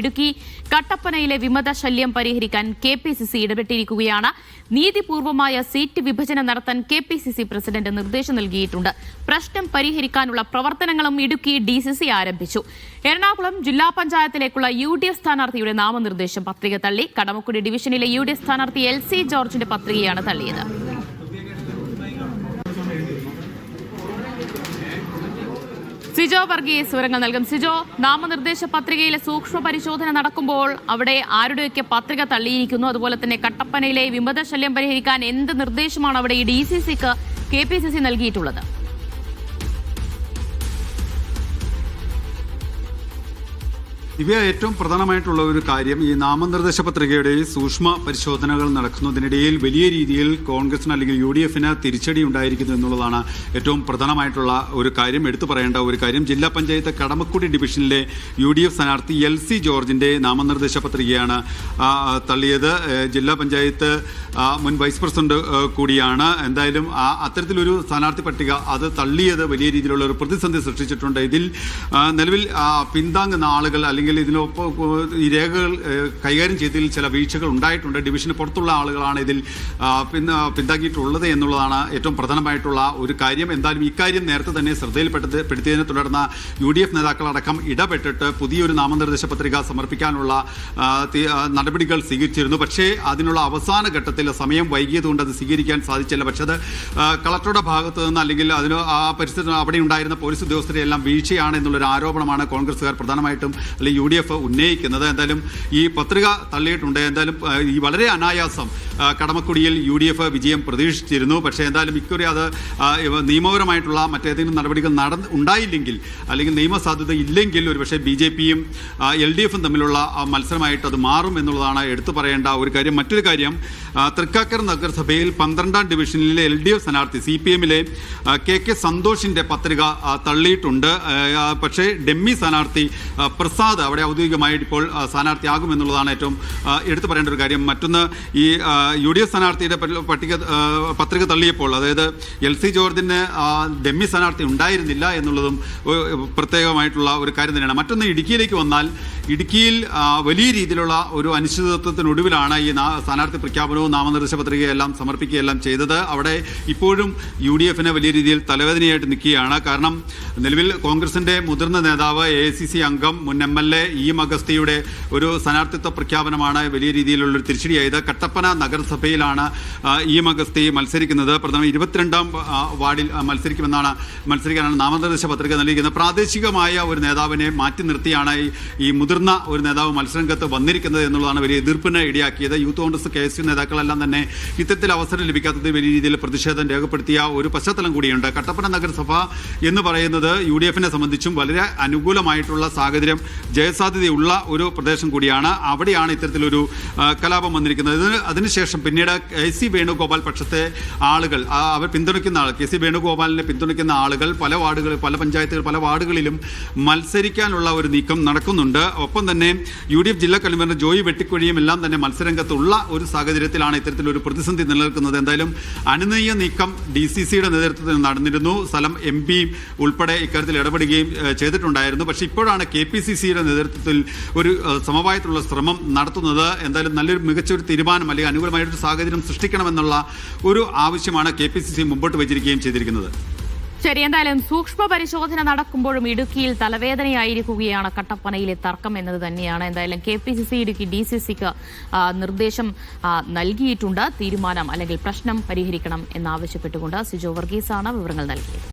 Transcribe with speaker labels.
Speaker 1: ഇടുക്കി കട്ടപ്പനയിലെ വിമത ശല്യം പരിഹരിക്കാൻ കെ പി സി സി ഇടപെട്ടിരിക്കുകയാണ്. നീതിപൂർവമായ സീറ്റ് വിഭജനം നടത്താൻ K P C C president നിർദ്ദേശം നൽകിയിട്ടുണ്ട്. പ്രശ്നം പരിഹരിക്കാനുള്ള പ്രവർത്തനങ്ങളും ഇടുക്കി ഡി സി സി ആരംഭിച്ചു. എറണാകുളം ജില്ലാ പഞ്ചായത്തിലേക്കുള്ള യു ഡി എഫ് സ്ഥാനാർത്ഥിയുടെ നാമനിർദ്ദേശം പത്രിക തള്ളി. കടമക്കുടി ഡിവിഷനിലെ യു ഡി എഫ് സ്ഥാനാർത്ഥി എൽ സി ജോർജിന്റെ പത്രികയാണ് തള്ളിയത്. സിജോ വർഗീസ് വിവരങ്ങൾ നൽകും. സിജോ നാമനിർദ്ദേശ പത്രികയിലെ സൂക്ഷ്മ പരിശോധന നടക്കുമ്പോൾ അവിടെ ആരുടെയൊക്കെ പത്രിക തള്ളിയിരിക്കുന്നു? അതുപോലെ തന്നെ കട്ടപ്പനയിലെ വിമത ശല്യം പരിഹരിക്കാൻ എന്ത് നിർദ്ദേശമാണ് അവിടെ ഈ ഡി സി സിക്ക് കെ പി സി സി നൽകിയിട്ടുള്ളത്?
Speaker 2: ഇവ ഏറ്റവും പ്രധാനമായിട്ടുള്ള ഒരു കാര്യം ഈ നാമനിർദ്ദേശ പത്രികയുടെ സൂക്ഷ്മ പരിശോധനകൾ നടക്കുന്നതിനിടയിൽ വലിയ രീതിയിൽ കോൺഗ്രസിന് അല്ലെങ്കിൽ യു ഡി എഫിന് തിരിച്ചടി ഉണ്ടായിരിക്കുന്നു എന്നുള്ളതാണ് ഏറ്റവും പ്രധാനമായിട്ടുള്ള ഒരു കാര്യം. എടുത്തു പറയേണ്ട ഒരു കാര്യം ജില്ലാ പഞ്ചായത്ത് കടമക്കുടി ഡിവിഷനിലെ യു ഡി എഫ് സ്ഥാനാർത്ഥി എൽ സി ജോർജിന്റെ നാമനിർദ്ദേശ പത്രികയാണ് തള്ളിയത്. ജില്ലാ പഞ്ചായത്ത് മുൻ വൈസ് പ്രസിഡന്റ് കൂടിയാണ്. എന്തായാലും ആ അത്തരത്തിലൊരു സ്ഥാനാർത്ഥി പട്ടിക അത് തള്ളിയത് വലിയ രീതിയിലുള്ള ഒരു പ്രതിസന്ധി സൃഷ്ടിച്ചിട്ടുണ്ട്. ഇതിൽ നിലവിൽ പിന്താങ്ങുന്ന ആളുകൾ അല്ലെങ്കിൽ ഇതിനൊപ്പം ഈ രേഖകൾ കൈകാര്യം ചെയ്തതിൽ ചില വീഴ്ചകൾ ഉണ്ടായിട്ടുണ്ട്. ഡിവിഷന് പുറത്തുള്ള ആളുകളാണ് ഇതിൽ പിന്നെ പിന്താക്കിയിട്ടുള്ളത് എന്നുള്ളതാണ് ഏറ്റവും പ്രധാനമായിട്ടുള്ള ഒരു കാര്യം. എന്തായാലും ഇക്കാര്യം നേരത്തെ തന്നെ ശ്രദ്ധയിൽപ്പെട്ടത് പെടുത്തിയതിനെ തുടർന്ന് യു ഡി എഫ് നേതാക്കളടക്കം ഇടപെട്ടിട്ട് പുതിയൊരു നാമനിർദ്ദേശ പത്രിക സമർപ്പിക്കാനുള്ള നടപടികൾ സ്വീകരിച്ചിരുന്നു. പക്ഷേ അതിനുള്ള അവസാന ഘട്ടത്തിൽ സമയം വൈകിയതുകൊണ്ട് അത് സ്വീകരിക്കാൻ സാധിച്ചില്ല. പക്ഷേ അത് കളക്ടറുടെ ഭാഗത്തു നിന്ന് അല്ലെങ്കിൽ അതിന് ആ പരിസ്ഥിതി അവിടെ ഉണ്ടായിരുന്ന പോലീസ് ഉദ്യോഗസ്ഥരെ എല്ലാം വീഴ്ചയാണ് എന്നുള്ളൊരു ആരോപണമാണ് കോൺഗ്രസ്സുകാർ പ്രധാനമായിട്ടും അല്ലെങ്കിൽ യു ഡി എഫ് ഉന്നയിക്കുന്നത്. എന്തായാലും ഈ പത്രിക തള്ളിയിട്ടുണ്ട്. എന്തായാലും ഈ വളരെ അനായാസം കടമക്കുടിയിൽ യു ഡി എഫ് വിജയം പ്രതീക്ഷിച്ചിരുന്നു. പക്ഷേ എന്തായാലും ഇക്കുറി അത് നിയമപരമായിട്ടുള്ള മറ്റേതെങ്കിലും നടപടികൾ നട ഉണ്ടായില്ലെങ്കിൽ അല്ലെങ്കിൽ നിയമസാധ്യത ഇല്ലെങ്കിൽ ഒരുപക്ഷെ ബി ജെ പിയും എൽ ഡി എഫും തമ്മിലുള്ള മത്സരമായിട്ട് അത് മാറും എന്നുള്ളതാണ് എടുത്തു പറയേണ്ട ഒരു കാര്യം. മറ്റൊരു കാര്യം തൃക്കാക്കര നഗരസഭയിൽ പന്ത്രണ്ടാം ഡിവിഷനിലെ എൽ ഡി എഫ് സ്ഥാനാർത്ഥി സി പി എമ്മിലെ കെ കെ സന്തോഷിന്റെ പത്രിക തള്ളിയിട്ടുണ്ട്. പക്ഷേ ഡെമ്മി സ്ഥാനാർത്ഥി പ്രസാദ് അവിടെ ഔദ്യോഗികമായിട്ട് ഇപ്പോൾ സ്ഥാനാർത്ഥിയാകും എന്നുള്ളതാണ് ഏറ്റവും എടുത്തു പറയേണ്ട ഒരു കാര്യം. മറ്റൊന്ന് ഈ യു ഡി എഫ് സ്ഥാനാർത്ഥിയുടെ പട്ടിക പത്രിക തള്ളിയപ്പോൾ അതായത് എൽ സി ജോർജിന് ഡെമ്മി സ്ഥാനാർത്ഥി ഉണ്ടായിരുന്നില്ല എന്നുള്ളതും പ്രത്യേകമായിട്ടുള്ള ഒരു കാര്യം തന്നെയാണ്. മറ്റൊന്ന് ഇടുക്കിയിലേക്ക് വന്നാൽ ഇടുക്കിയിൽ വലിയ രീതിയിലുള്ള ഒരു അനിശ്ചിതത്വത്തിനൊടുവിലാണ് ഈ സ്ഥാനാർത്ഥി പ്രഖ്യാപനവും നാമനിർദ്ദേശ പത്രികയെല്ലാം സമർപ്പിക്കുകയെല്ലാം ചെയ്തത്. അവിടെ ഇപ്പോഴും യു ഡി എഫിന് വലിയ രീതിയിൽ തലവേദനയായിട്ട് നിൽക്കുകയാണ്. കാരണം നിലവിൽ കോൺഗ്രസിന്റെ മുതിർന്ന നേതാവ് എ സി സി അംഗം മുൻ എം എൽ എ ഇ മഗസ്തിയുടെ ഒരു സ്ഥാനാർത്ഥിത്വ പ്രഖ്യാപനമാണ് വലിയ രീതിയിലുള്ളൊരു തിരിച്ചടിയായത്. കട്ടപ്പന നഗരസഭയിലാണ് ഇ എം അഗസ്തി മത്സരിക്കുന്നത്. പ്രഥമ ഇരുപത്തിരണ്ടാം വാർഡിൽ മത്സരിക്കുമെന്നാണ് മത്സരിക്കാനാണ് നാമനിർദ്ദേശ പത്രിക നൽകിയിരിക്കുന്നത്. പ്രാദേശികമായ ഒരു നേതാവിനെ മാറ്റി നിർത്തിയാണ് ഈ- മുതിർന്ന ഒരു നേതാവ് മത്സരരംഗത്ത് വന്നിരിക്കുന്നത് എന്നുള്ളതാണ് വലിയ എതിർപ്പിന് ഇടയാക്കിയത്. Youth Congress K S U നേതാക്കളെല്ലാം തന്നെ ഇത്തരത്തിൽ അവസരം ലഭിക്കാത്തത് വലിയ രീതിയിൽ പ്രതിഷേധം രേഖപ്പെടുത്തിയ ഒരു പശ്ചാത്തലം കൂടിയുണ്ട്. കട്ടപ്പന നഗരസഭ എന്ന് പറയുന്നത് യു ഡി എഫിനെ സംബന്ധിച്ചും വളരെ അനുകൂലമായിട്ടുള്ള സാഹചര്യം ജയസാധ്യതയുള്ള ഒരു പ്രദേശം കൂടിയാണ്. അവിടെയാണ് ഇത്തരത്തിലൊരു കലാപം വന്നിരിക്കുന്നത്. ഇതിന് അതിനുശേഷം പിന്നീട് കെ സി വേണുഗോപാൽ പക്ഷത്തെ ആളുകൾ അവർ പിന്തുണയ്ക്കുന്ന ആൾ കെ സി വേണുഗോപാലിനെ പിന്തുണയ്ക്കുന്ന ആളുകൾ പല വാർഡുകൾ പല പഞ്ചായത്തുകൾ പല വാർഡുകളിലും മത്സരിക്കാനുള്ള ഒരു നീക്കം നടക്കുന്നുണ്ട്. ഒപ്പം തന്നെ യു ഡി എഫ് ജില്ലാ കൺവീനർ ജോയി വെട്ടിക്കൊഴിയും എല്ലാം തന്നെ മത്സരരംഗത്തുള്ള ഒരു സാഹചര്യത്തിലാണ് ഇത്തരത്തിലൊരു പ്രതിസന്ധി നിലനിൽക്കുന്നത്. എന്തായാലും അനുനയ നീക്കം ഡി സി സിയുടെ നേതൃത്വത്തിൽ നടന്നിരുന്നു. സ്ഥലം എം പി ഉൾപ്പെടെ ഇക്കാര്യത്തിൽ ഇടപെടുകയും ചെയ്തിട്ടുണ്ടായിരുന്നു. പക്ഷേ ഇപ്പോഴാണ് കെ പി സി സിയുടെ നേതൃത്വത്തിൽ ഒരു സമവായത്തിലുള്ള ശ്രമം നടത്തുന്നത്. എന്തായാലും നല്ലൊരു മികച്ചൊരു തീരുമാനം അല്ലെങ്കിൽ അനുകൂലമായിട്ടൊരു സാഹചര്യം സൃഷ്ടിക്കണമെന്നുള്ള ഒരു ആവശ്യമാണ് കെ പി സി സി മുമ്പോട്ട് വെച്ചിരിക്കുകയും ചെയ്തിരിക്കുന്നത്.
Speaker 1: ശരി എന്തായാലും സൂക്ഷ്മ പരിശോധന നടക്കുമ്പോഴും ഇടുക്കിയിൽ തലവേദനയായിരിക്കുകയാണ് കട്ടപ്പനയിലെ തർക്കം എന്നത് തന്നെയാണ്. എന്തായാലും K P C C Idukki D C സിക്ക് നിർദ്ദേശം നൽകിയിട്ടുണ്ട്. തീരുമാനം അല്ലെങ്കിൽ പ്രശ്നം പരിഹരിക്കണം എന്നാവശ്യപ്പെട്ടുകൊണ്ട് സിജോ വർഗീസാണ് വിവരങ്ങൾ നൽകിയത്.